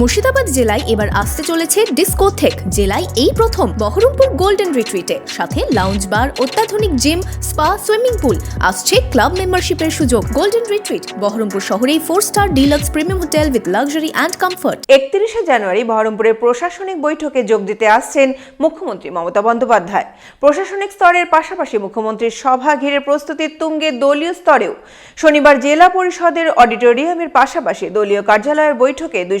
মুর্শিদাবাদ জেলায় এবার আসতে চলেছে ডিস্কোথেক জেলায় এই প্রথম বহরমপুর গোল্ডেন রিট্রিটে। সাথে লাউঞ্জ বার অত্যাধুনিক জিম স্পা সুইমিং পুল আসছে ক্লাব মেম্বারশিপের সুযোগ। গোল্ডেন রিট্রিট, বহরমপুর শহরেই four star deluxe premium hotel with luxury and comfort একত্রিশে জানুয়ারি বহরমপুরের প্রশাসনিক বৈঠকে যোগ দিতে আসছেন মুখ্যমন্ত্রী মমতা বন্দ্যোপাধ্যায়। প্রশাসনিক স্তরের পাশাপাশি মুখ্যমন্ত্রীর সভা ঘিরে প্রস্তুতির তুঙ্গে দলীয় স্তরেও। শনিবার জেলা পরিষদের অডিটোরিয়ামের পাশাপাশি দলীয় কার্যালয়ের বৈঠকে দুই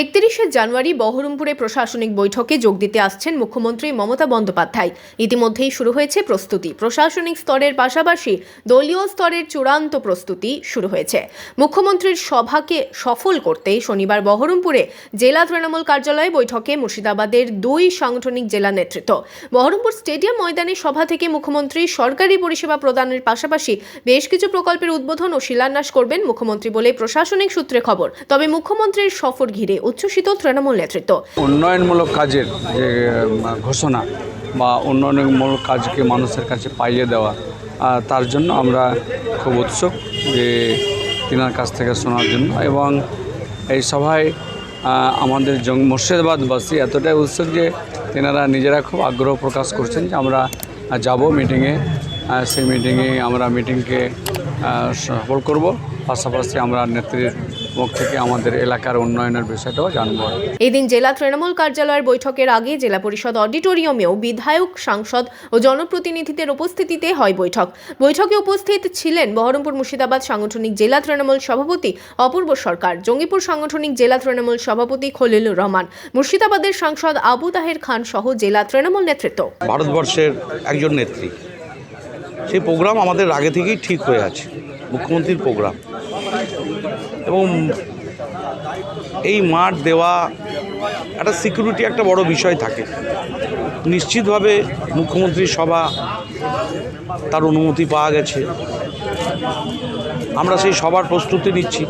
একত্রিশে জানুয়ারি বহরমপুরে প্রশাসনিক বৈঠকে যোগ দিতে আসছেন মুখ্যমন্ত্রী মমতা বন্দ্যোপাধ্যায়। ইতিমধ্যেই শুরু হয়েছে প্রস্তুতি। প্রশাসনিক স্তরের পাশাপাশি দলীয় স্তরের চূড়ান্ত প্রস্তুতি শুরু হয়েছে। মুখ্যমন্ত্রীর সভাকে সফল করতে শনিবার বহরমপুরে জেলা তৃণমূল কার্যালয়ে বৈঠকে মুর্শিদাবাদের দুই সাংগঠনিক জেলা নেতৃত্ব। বহরমপুর স্টেডিয়াম ময়দানে সভা থেকে মুখ্যমন্ত্রী সরকারি পরিষেবা প্রদানের পাশাপাশি বেশ কিছু প্রকল্পের উদ্বোধন ও শিলান্যাস করবেন মুখ্যমন্ত্রী বলে প্রশাসনিক সূত্রে খবর। তবে মুখ্যমন্ত্রীর সফর ঘিরে উচ্ছ্বসিত তৃণমূল নেতৃত্ব। উন্নয়নমূলক কাজের যে ঘোষণা বা উন্নয়নমূলক কাজকে মানুষের কাছে পাইয়ে দেওয়া তার জন্য আমরা খুব উৎসুক যে তিনার কাছ থেকে শোনার জন্য এবং এই সভায় আমাদের জং, মুর্শিদাবাদবাসী এতটাই উৎসুক যে তেনারা নিজেরা খুব আগ্রহ প্রকাশ করছেন যে আমরা যাব মিটিংয়ে সেই মিটিংয়ে আমরা মিটিংকে সফল করব। পাশাপাশি আমরা নেত্রীর মুখ থেকে আমাদের এলাকার উন্নয়নের বিষয়টাও জানব। এদিন জেলা তৃণমূল কার্যালয়ের বৈঠকের আগে জেলা পরিষদ অডিটোরিয়ামেও বিধায়ক সাংসদ ও জনপ্রতিনিধিদের উপস্থিতিতে হয় বৈঠক। বৈঠকে উপস্থিত ছিলেন বহরমপুর মুর্শিদাবাদ সাংগঠনিক জেলা তৃণমূল সভাপতি অপূর্ব সরকার জঙ্গিপুর সাংগঠনিক জেলা তৃণমূল সভাপতি খলিলুর রহমান মুর্শিদাবাদের সাংসদ আবু তাহের খান সহ জেলা তৃণমূল নেতৃত্ব। ভারতবর্ষের একজন নেত্রী। সেই প্রোগ্রাম আমাদের আগে থেকেই ঠিক হয়ে আছে। মুখ্যমন্ত্রীর প্রোগ্রাম। এবং এই মাঠ দেওয়া একটা সিকিউরিটি একটা বড় বিষয় থাকে। নিশ্চিতভাবে মুখ্যমন্ত্রী সভা তার অনুমতি পাওয়া গেছে। আমরা সেই সবার প্রস্তুতি নিচ্ছি।